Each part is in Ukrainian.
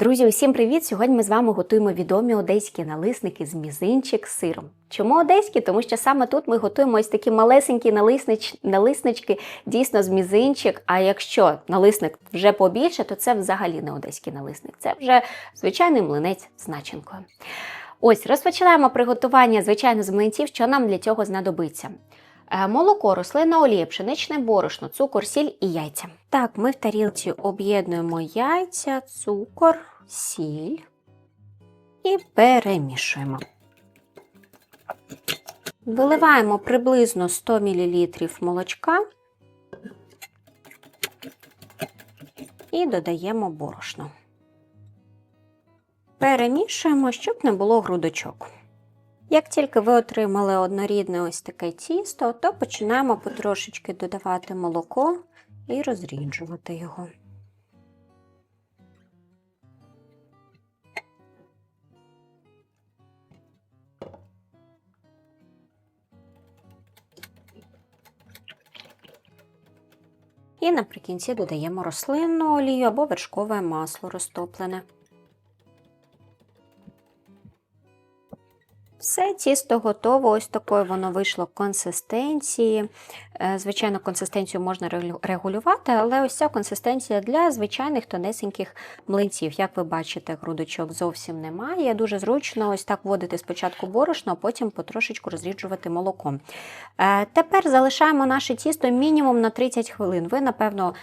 Друзі, усім привіт! Сьогодні ми з вами готуємо відомі одеські налисники з мізинчик з сиром. Чому одеські? Тому що саме тут ми готуємо ось такі малесенькі налиснич... налиснички, дійсно з мізинчик. А якщо налисник вже побільше, то це взагалі не одеський налисник. Це вже звичайний млинець з начинкою. Ось розпочинаємо приготування, звичайно, з млинців, що нам для цього знадобиться. Е, Молоко, рослинна олія, пшеничне борошно, цукор, сіль і яйця. Так, ми в тарілці об'єднуємо яйця, цукор, сіль і перемішуємо. Виливаємо приблизно 100 мл молочка і додаємо борошно. Перемішуємо, щоб не було грудочок. Як тільки ви отримали однорідне ось таке тісто, то починаємо потрошечки додавати молоко і розріджувати його. І наприкінці додаємо рослинну олію або вершкове масло розтоплене. Все, тісто готово, ось такою воно вийшло консистенції. Е, Звичайно, консистенцію можна регулювати, але ось ця консистенція для звичайних тонесеньких млинців. Як ви бачите, грудочок зовсім немає. Дуже зручно ось так вводити спочатку борошно, а потім потрошечку розріджувати молоком. Е, Тепер залишаємо наше тісто мінімум на 30 хвилин. Ви, напевно,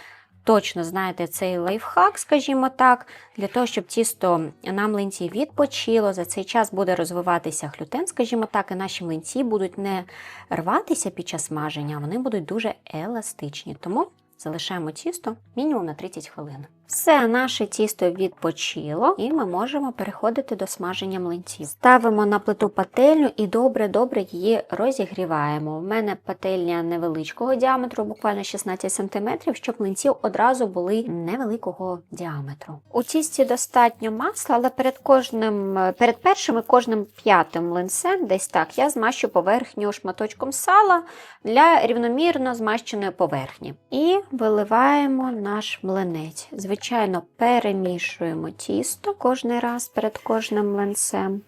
точно знаєте цей лайфхак, скажімо так, для того, щоб тісто на млинці відпочило. За цей час буде розвиватися глютен, скажімо так, і наші млинці будуть не рватися під час смаження, вони будуть дуже еластичні. Тому залишаємо тісто мінімум на 30 хвилин. Все, наше тісто відпочило, і ми можемо переходити до смаження млинців. Ставимо на плиту пательню і добре-добре її розігріваємо. У мене пательня невеличкого діаметру, буквально 16 см, щоб млинці одразу були невеликого діаметру. У тісті достатньо масла, але перед кожним, перед першим і кожним п'ятим млинцем, десь так, я змащу поверхню шматочком сала для рівномірно змащеної поверхні. І виливаємо наш млинець. Звичайно, перемішуємо тісто кожний раз перед кожним млинцем.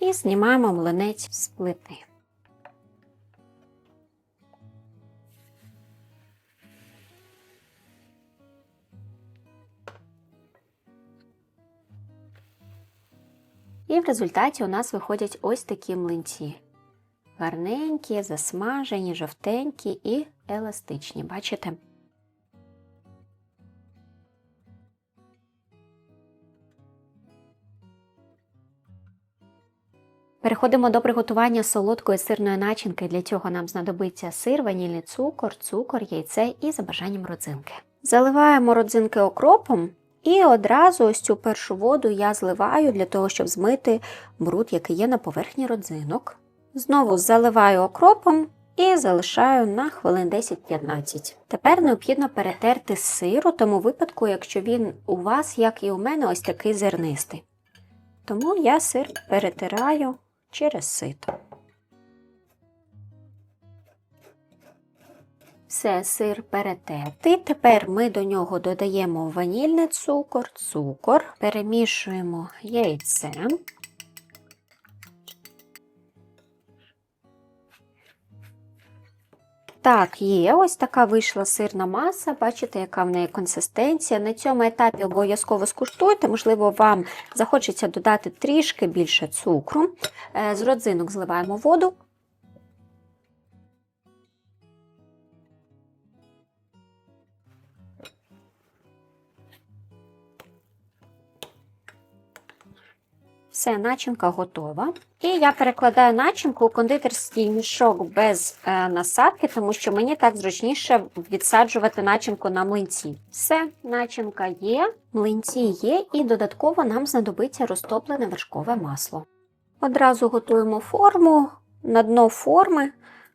І знімаємо млинець з плити. І в результаті у нас виходять ось такі млинці. Гарненькі, засмажені, жовтенькі і еластичні. Бачите? Переходимо до приготування солодкої сирної начинки. Для цього нам знадобиться сир, ванільний цукор, цукор, яйце і за бажанням родзинки. Заливаємо родзинки окропом і одразу ось цю першу воду я зливаю для того, щоб змити бруд, який є на поверхні родзинок. Знову заливаю окропом і залишаю на хвилин 10-15. Тепер необхідно перетерти сир у тому випадку, якщо він у вас, як і у мене, ось такий зернистий. Тому я сир перетираю через сито. Все, сир перетертий. Тепер ми до нього додаємо ванільний цукор, цукор, перемішуємо яйце. Так, є ось така вийшла сирна маса. Бачите, яка в неї консистенція. На цьому етапі обов'язково скуштуйте, можливо, вам захочеться додати трішки більше цукру. Е, З родзинок зливаємо воду. Все, начинка готова. І я перекладаю начинку у кондитерський мішок без е, насадки, тому що мені так зручніше відсаджувати начинку на млинці. Все, начинка є, млинці є, і додатково нам знадобиться розтоплене вершкове масло. Одразу готуємо форму, на дно форми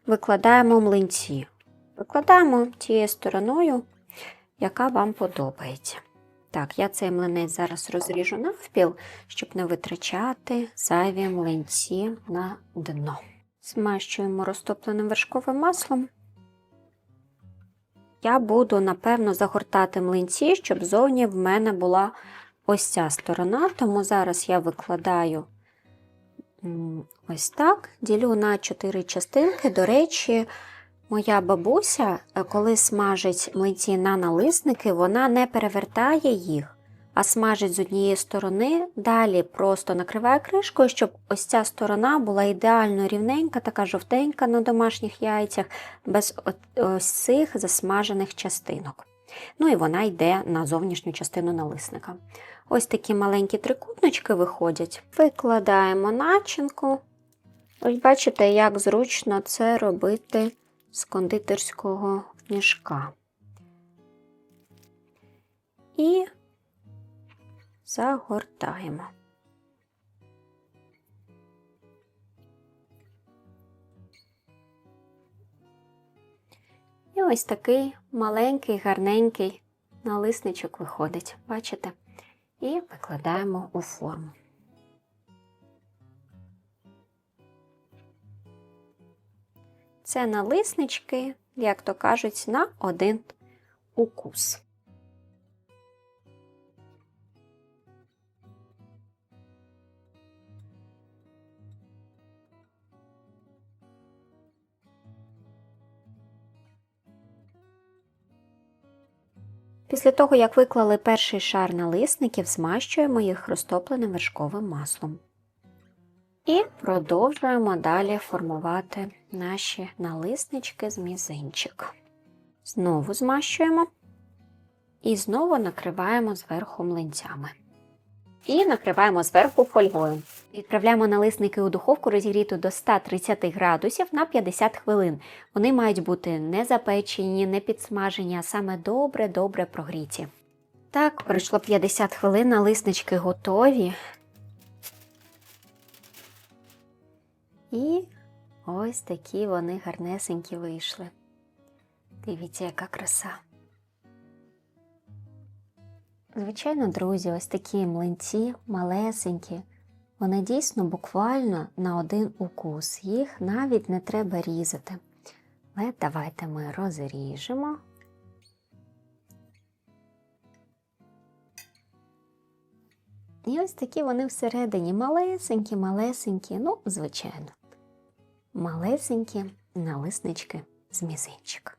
викладаємо млинці. Викладаємо тією стороною, яка вам подобається. Так, я цей млинець зараз розріжу навпіл, щоб не витрачати зайві млинці на дно. Змащуємо розтопленим вершковим маслом. я буду, напевно, загортати млинці, щоб зовні в мене була ось ця сторона. Тому зараз я викладаю ось так, ділю на 4 частинки. До речі, моя бабуся, е, коли смажить млинці на налисники, вона не перевертає їх а смажить з однієї сторони, далі просто накриває кришкою, щоб ось ця сторона була ідеально рівненька, така жовтенька на домашніх яйцях, без ось цих засмажених частинок. Ну і вона йде на зовнішню частину налисника. Ось такі маленькі трикутнички виходять. Викладаємо начинку. Ось бачите, як зручно це робити з кондитерського мішка. І загортаємо. І ось такий маленький, гарненький налисничок виходить, бачите? І викладаємо у форму. Це налиснички, як то кажуть, на один укус. Після того, як виклали перший шар налисників, змащуємо їх розтопленим вершковим маслом. І продовжуємо далі формувати наші налиснички з мізинчик. Знову змащуємо і знову накриваємо зверху млинцями. І накриваємо зверху фольгою. Відправляємо налисники у духовку розігріту до 130 градусів на 50 хвилин. Вони мають бути не запечені, не підсмажені, а саме добре-добре прогріті. Так, пройшло 50 хвилин, налиснички готові. І ось такі вони гарнесенькі вийшли. Дивіться, яка краса. Звичайно, друзі, ось такі млинці малесенькі. Вони дійсно буквально на один укус. Їх навіть не треба різати. Але давайте ми розріжемо. І ось такі вони всередині малесенькі, малесенькі, ну, звичайно, малесенькі налиснички з мізинчика.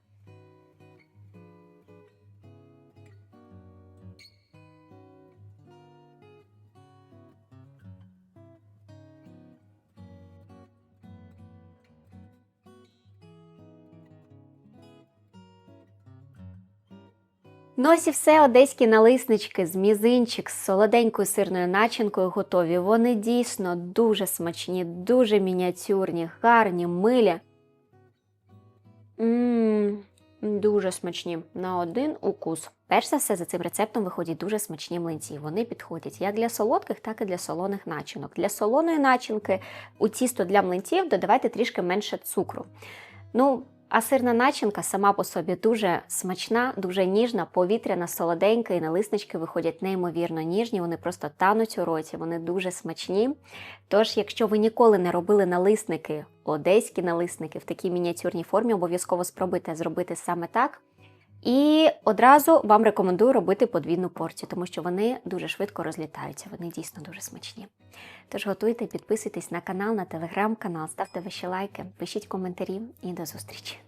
Ось все одеські налиснички з мізинчик з солоденькою сирною начинкою готові. Вони дійсно дуже смачні, дуже мініатюрні, гарні, милі. Ммм, дуже смачні. На один укус. Перш за все, за цим рецептом виходять дуже смачні млинці. Вони підходять як для солодких, так і для солоних начинок. Для солоної начинки у тісто для млинців додавайте трішки менше цукру. Ну, а сирна начинка сама по собі дуже смачна, дуже ніжна, повітряна, солоденька, і налиснички виходять неймовірно ніжні, вони просто тануть у роті, вони дуже смачні. Тож, якщо ви ніколи не робили налисники, одеські налисники в такій мініатюрній формі, обов'язково спробуйте зробити саме так. І одразу вам рекомендую робити подвійну порцію, тому що вони дуже швидко розлітаються, вони дійсно дуже смачні. Тож готуйте, підписуйтесь на канал, на телеграм-канал, ставте ваші лайки, пишіть коментарі і до зустрічі!